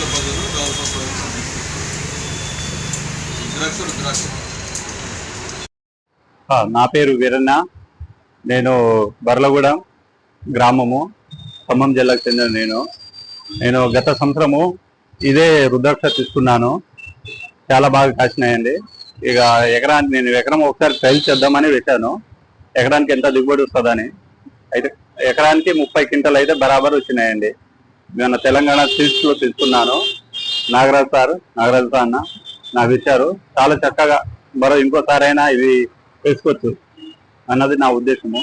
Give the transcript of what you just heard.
రోజుల బదులు ద్రాక్ష నా పేరు వీరన్న. నేను బర్లగూడెం గ్రామము ఖమ్మం జిల్లాకు చెందిన నేను. నేను గత సంవత్సరము ఇదే రుద్రాక్ష తీసుకున్నాను. చాలా బాగా కాసినాయండి. ఇక ఎకరానికి నేను ఎకరం ఒకసారి ట్రైల్ చేద్దామని పెట్టాను ఎకరానికి ఎంత దిగుబడి వస్తుందని. అయితే ఎకరానికి ముప్పై క్వింటల్ అయితే బరాబర్ వచ్చినాయండి. నేను తెలంగాణ సీడ్స్లో తీసుకున్నాను. నాగరాజ్ సార్ నాగరాజ్ సార్ అన్న నాకు ఇచ్చారు. చాలా చక్కగా మరో ఇంకోసారైనా ఇవి వేసుకోవచ్చు అన్నది నా ఉద్దేశము.